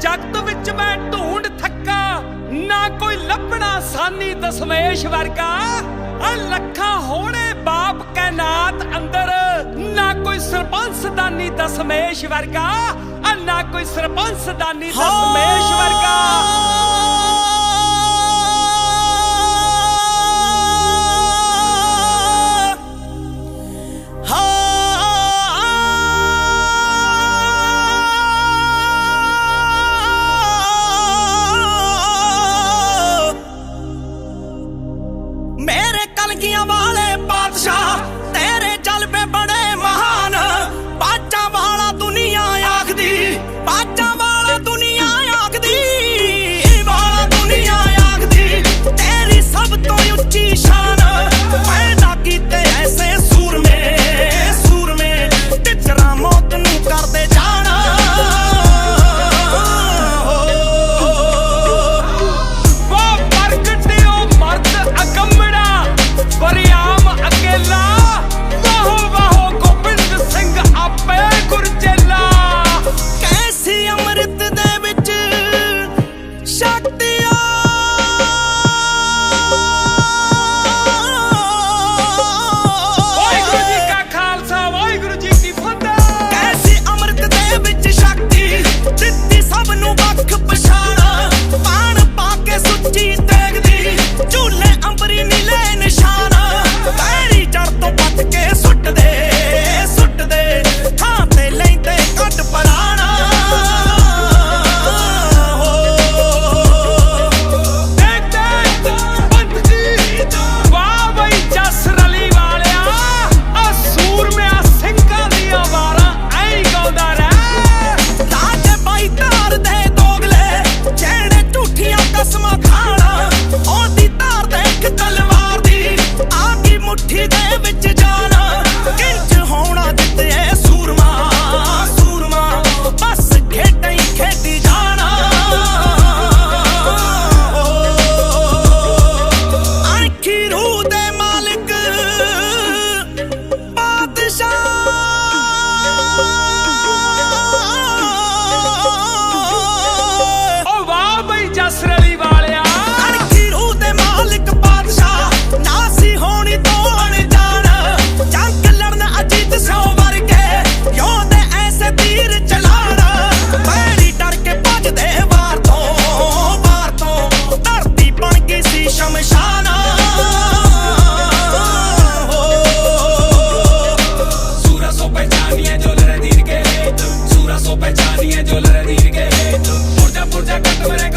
ਜਗਤ ਵਿੱਚ ਮੈਂ ਢੂੰਡ ਥੱਕਾ, ਨਾ ਕੋਈ ਲੱਭਣਾ ਸਾਨੀ ਦਸਮੇਸ਼ ਵਰਗਾ। ਆ ਲੱਖਾਂ ਹੋਣੇ ਬਾਪ ਕੈਨਾਤ ਅੰਦਰ, ਨਾ ਕੋਈ ਸਰਪੰਚ ਦਾਨੀ ਦਸਮੇਸ਼ ਵਰਗਾ, ਆ ਨਾ ਕੋਈ ਸਰਪੰਚ ਦਾਨੀ ਦਸਮੇਸ਼ ਵਰਗਾ। falam que a voz है जो लड़ी के तो पुर्जा पुर्जा कट में